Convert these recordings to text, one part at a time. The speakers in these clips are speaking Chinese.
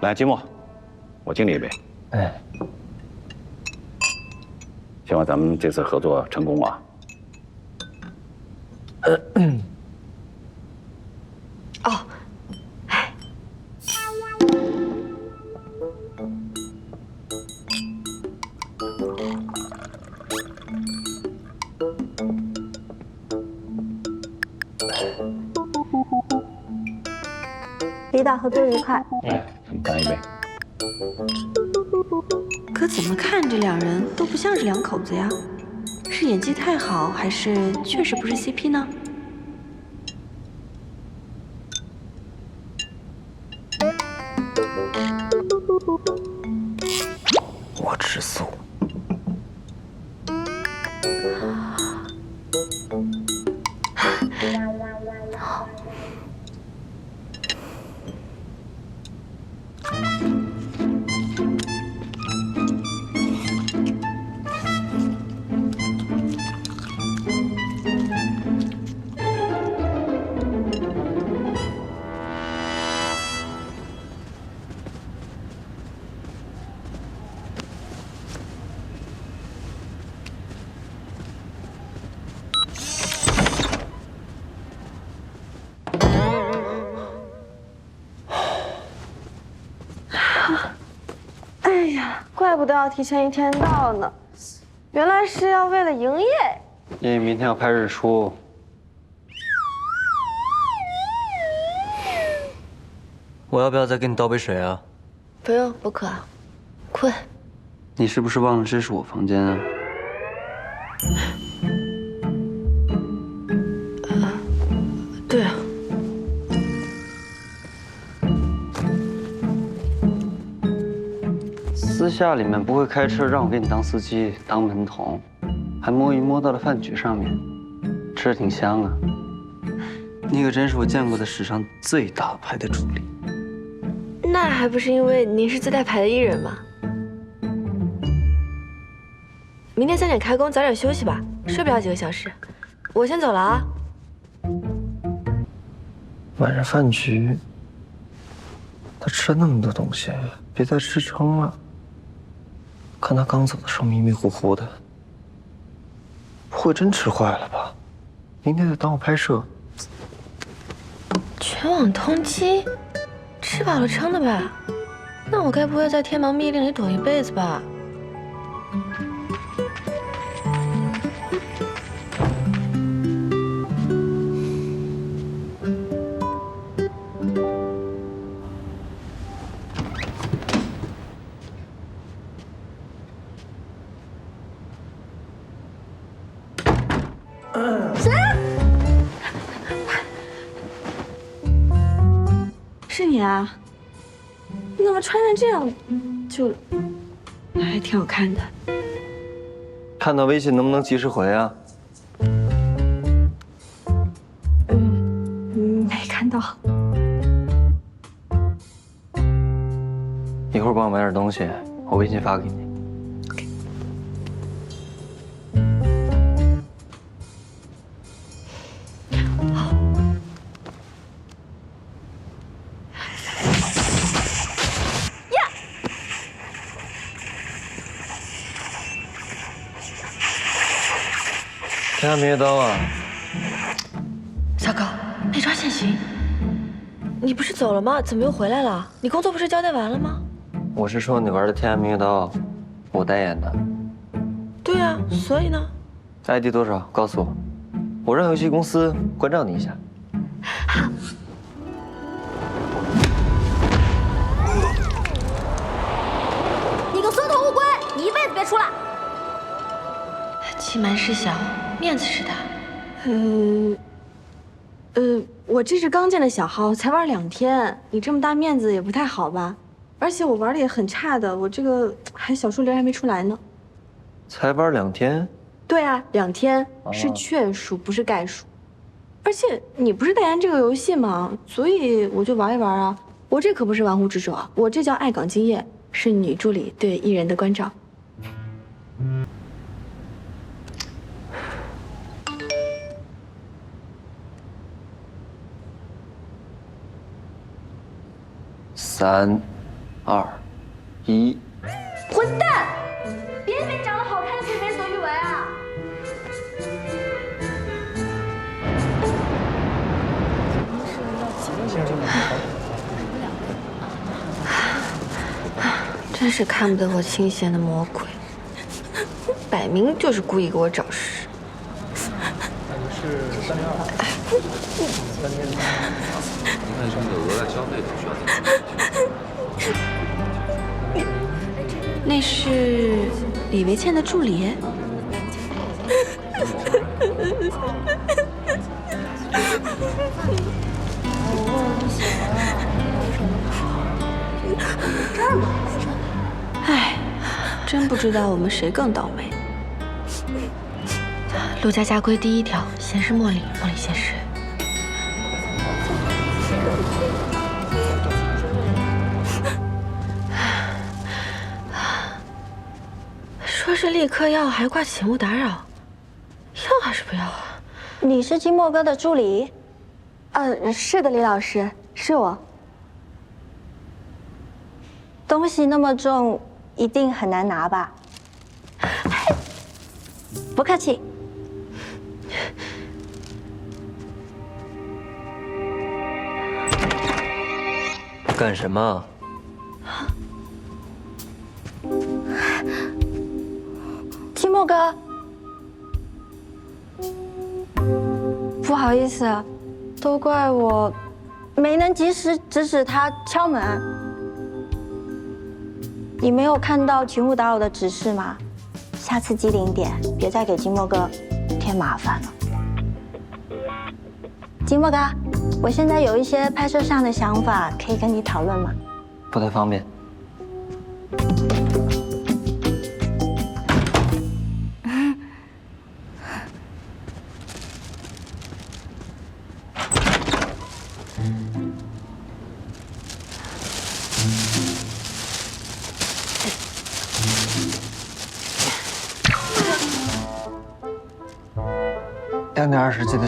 来，金木，我敬你一杯，哎，希望咱们这次合作成功啊！哦，干一杯。可怎么看这两人都不像是两口子呀？是演技太好，还是确实不是 CP 呢？要提前一天到呢，原来是要为了营业。因为明天要拍日出。我要不要再给你倒杯水啊？不用，不渴，困。你是不是忘了这是我房间啊？下里面不会开车让我给你当司机、当门童，还摸鱼摸到了饭局上面，吃的挺香啊。你可真是我见过的史上最大牌的助理。那还不是因为您是自带牌的艺人吗？明天三点开工，早点休息吧，睡不了几个小时。我先走了啊。晚上饭局，他吃了那么多东西，别再吃撑了。看他刚走的时候迷迷糊糊的，不会真吃坏了吧？明天再耽误拍摄。全网通缉，吃饱了撑的吧？那我该不会在天芒密令里躲一辈子吧？是你啊？你怎么穿成这样？就还挺好看的。看到微信能不能及时回啊？嗯，没看到。一会儿帮我买点东西，我微信发给你。天涯明月刀啊！小高，被抓现行。你不是走了吗？怎么又回来了？你工作不是交代完了吗？我是说你玩的天涯明月刀，我代言的对啊，所以呢？，ID 多少？告诉我，我让游戏公司关照你一下。欺瞒事小，面子是大。呃，呃，我这是刚建的小号，才玩两天，你这么大面子也不太好吧？而且我玩的也很差的，我这个还小树林还没出来呢。才玩两天，对啊，两天是确数，不是概数。而且你不是代言这个游戏吗？所以我就玩一玩啊。我这可不是玩忽职守，我这叫爱岗敬业，是女助理对艺人的关照。三、二、一。混蛋！别以为长得好看就可以为所欲为啊！真是看不得我清闲的魔鬼，摆明就是故意给我找事。那是李维倩的助理。哎，真不知道我们谁更倒霉。陆家家规第一条：闲事莫理，莫理闲事。是立刻要，还挂请勿打扰，要还是不要啊？你是金墨哥的助理？呃，是的，李老师，是我。东西那么重，一定很难拿吧？不客气。干什么？哥，不好意思，都怪我没能及时制止他敲门。你没有看到请勿打扰的指示吗？下次机灵点，别再给金墨哥添麻烦了。金墨哥，我现在有一些拍摄上的想法，可以跟你讨论吗？不太方便。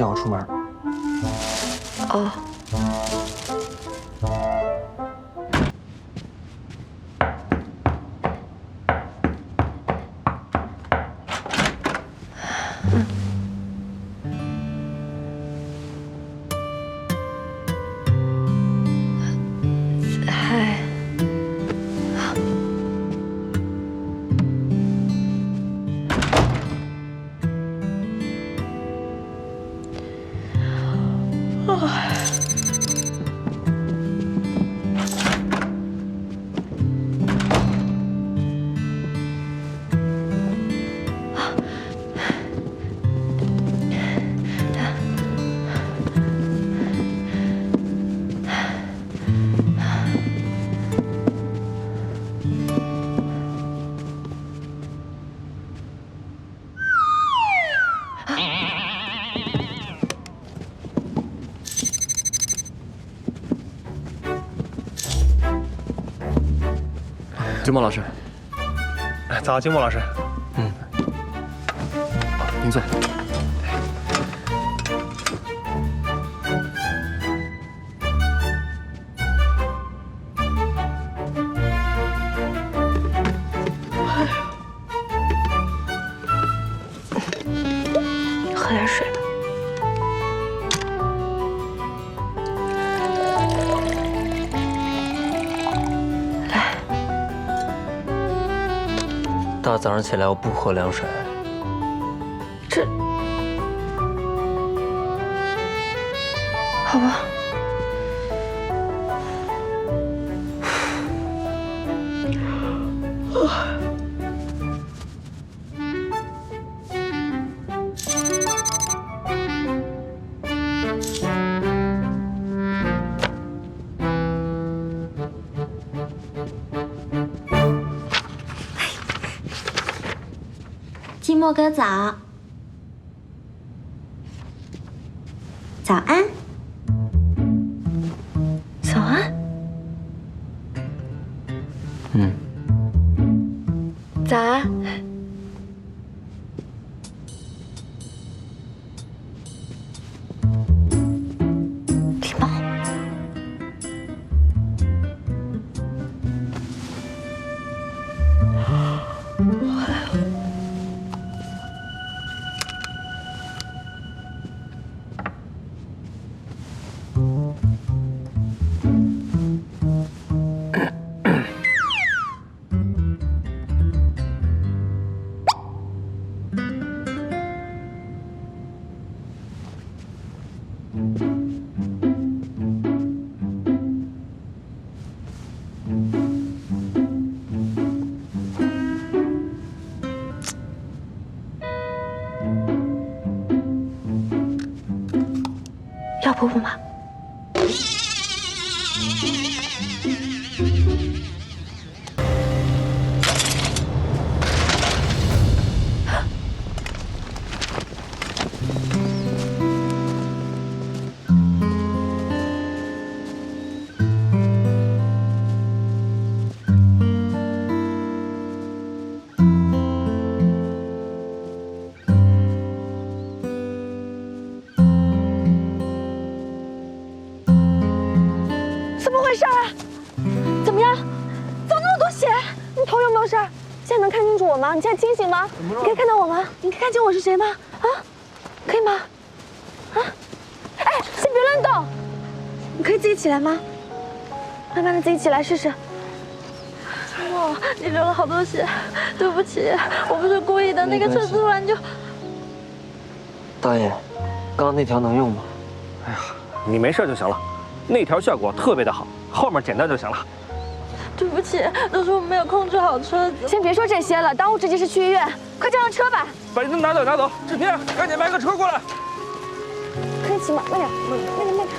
叫我出门哦。金墨老师，早，金墨老师。嗯您坐。早上起来我不喝凉水。这，好吧。波哥早。要婆婆吗？回事啊？怎么样？怎么那么多血？你头有没有事？现在能看清楚我吗？你现在清醒吗？你可以看到我吗？你可以看清我是谁吗？啊，可以吗？啊，哎，先别乱动，你可以自己起来吗？慢慢的自己起来试试。哇，你流了好多血，对不起，我不是故意的。那个车突然就……大爷，刚刚那条能用吗？哎呀你没事就行了，那条效果特别的好，后面简单就行了。对不起，都是我没有控制好车子。先别说这些了，当务之急是去医院，快叫上车吧。把人拿走拿走，志平，赶紧买个车过来。可以骑吗？慢点，慢点，慢点，慢点。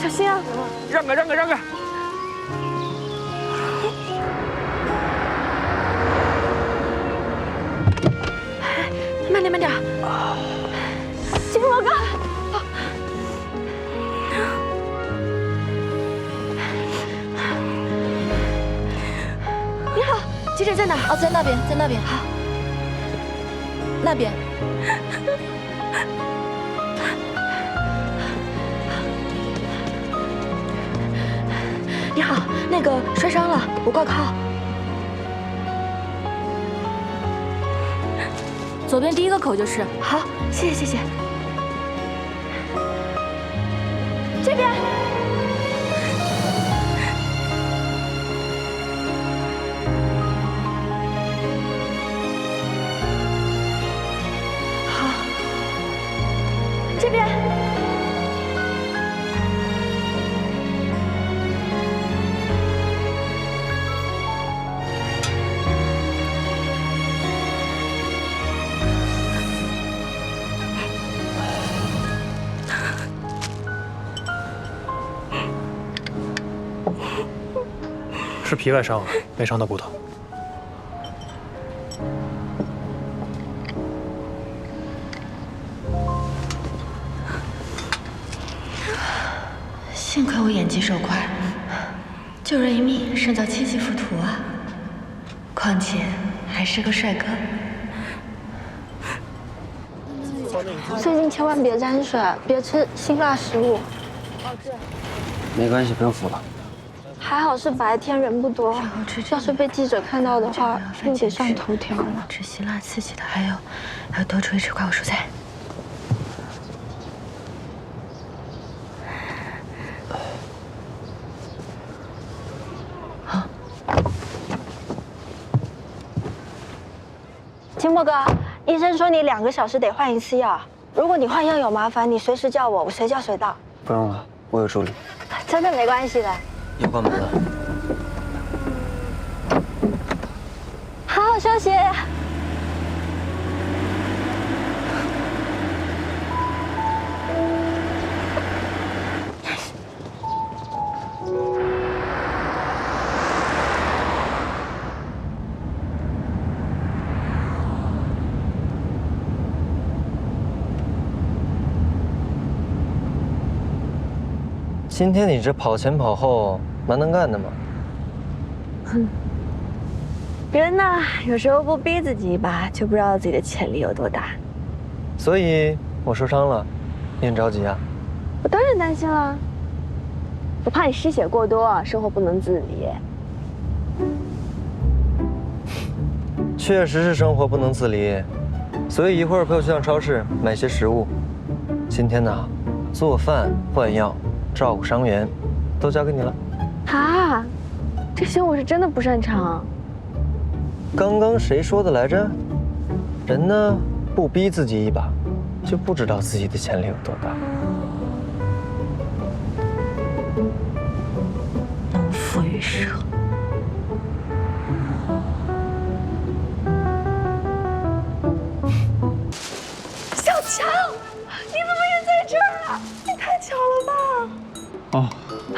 小心啊！让开让开让开！慢点，慢点。金罗哥，在哪？哦，在那边，在那边。好，那边。你好，那个摔伤了，我挂个号。左边第一个口就是。好，谢谢谢谢。是皮外伤，没伤到骨头。幸亏我眼疾手快，救人一命胜造七级浮屠啊！况且还是个帅哥。最近千万别沾水，别吃辛辣食物。没关系，不用扶了。还好是白天人不多，要是被记者看到的话，又得上头条了。吃辛辣刺激的，还有还有多注意吃瓜果蔬菜。金墨哥，医生说你两个小时得换一次药，如果你换药有麻烦，你随时叫我，我随叫随到。不用了，我有助理。真的没关系的。要关门了。好好休息。今天你这跑前跑后，蛮能干的嘛。哼人呐，有时候不逼自己一把，就不知道自己的潜力有多大。所以我受伤了，你很着急啊？我当然担心了，我怕你失血过多，生活不能自理。确实是生活不能自理，所以一会儿陪我去趟超市买些食物。今天呢，做饭、换药、照顾伤员，都交给你了。啊，这些我是真的不擅长。刚刚谁说的来着？人呢，不逼自己一把，就不知道自己的潜力有多大。农夫与蛇。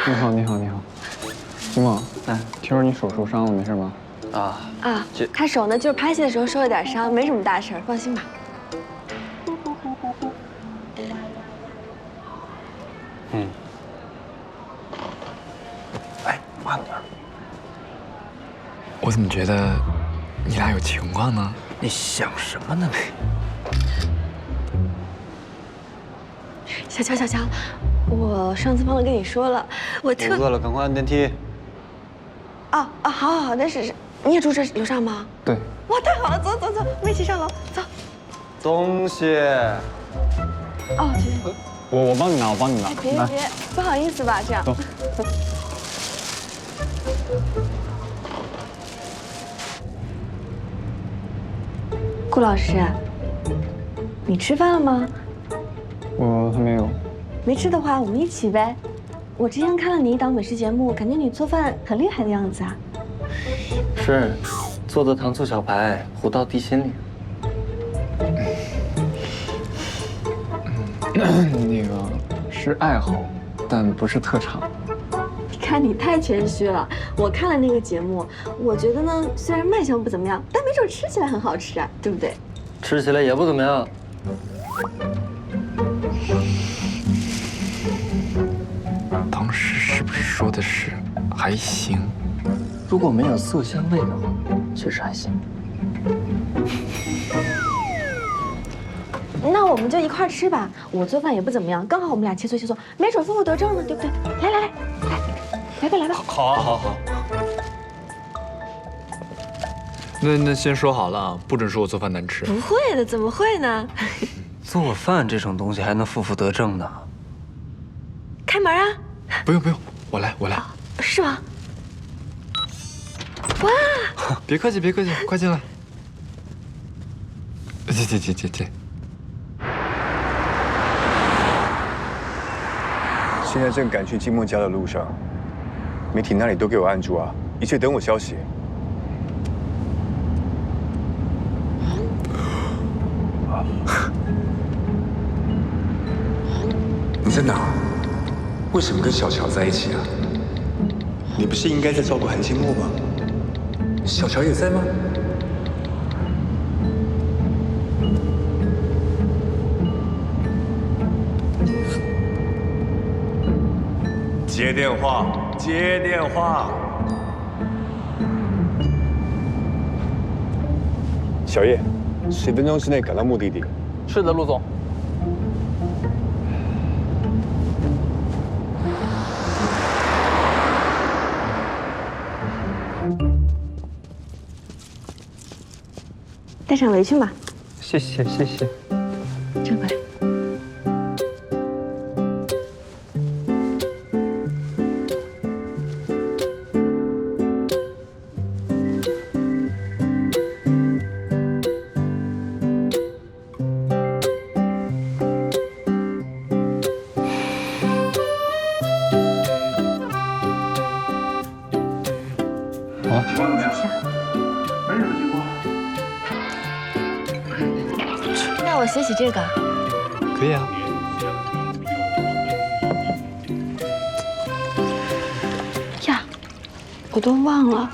你好，你好，你好，金梦，哎，听说你手受伤了，没事吧？啊，啊这，他手呢，就是拍戏的时候受了点伤，没什么大事儿，放心吧。嗯哎，慢点。我怎么觉得你俩有情况呢？你想什么呢你？小乔，小乔，我上次忘了跟你说了，我特饿了，赶快按电梯。啊啊，好好好，那是是，你也住这楼上吗？对，哇，太好了，走走走，我们一起上楼，走。东西。哦，行行行，我我帮你拿，我帮你拿。来，别别别，不好意思吧，这样。走。顾老师，你吃饭了吗？我还没有。没吃的话，我们一起呗。我之前看了你一档美食节目，感觉你做饭很厉害的样子啊。是，做的糖醋小排糊到地心里。那个是爱好，但不是特长。你看你太谦虚了。我看了那个节目，我觉得呢，虽然卖相不怎么样，但没准吃起来很好吃啊，对不对？吃起来也不怎么样。不是还行？如果没有色香味的话，确实还行。那我们就一块儿吃吧。我做饭也不怎么样，刚好我们俩切磋切磋，没准负负得正呢，对不对？来来来，来，来吧来吧。好啊，好好。那那先说好了啊，不准说我做饭难吃。不会的，怎么会呢？做饭这种东西还能负负得正呢？开门啊！不用不用，我来我来。是吗？别客气别客气，快进来。进进进进进。现在正赶去金梦家的路上，媒体那里都给我按住啊，一切等我消息。你在哪？为什么跟小乔在一起啊？你不是应该在照顾韩清墨吗？小乔也在吗？接电话，接电话。小叶，十分钟之内赶到目的地。是的，陆总。带上围裙吧，谢谢谢谢。正过来。那我洗洗这个。可以啊。呀，我都忘了，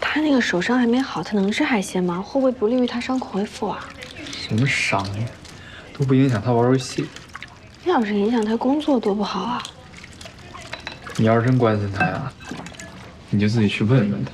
他那个手伤还没好，他能吃海鲜吗？会不会不利于他伤口恢复啊？什么伤呀？都不影响他玩游戏。要是影响他工作，多不好啊！你要是真关心他呀，你就自己去问问他。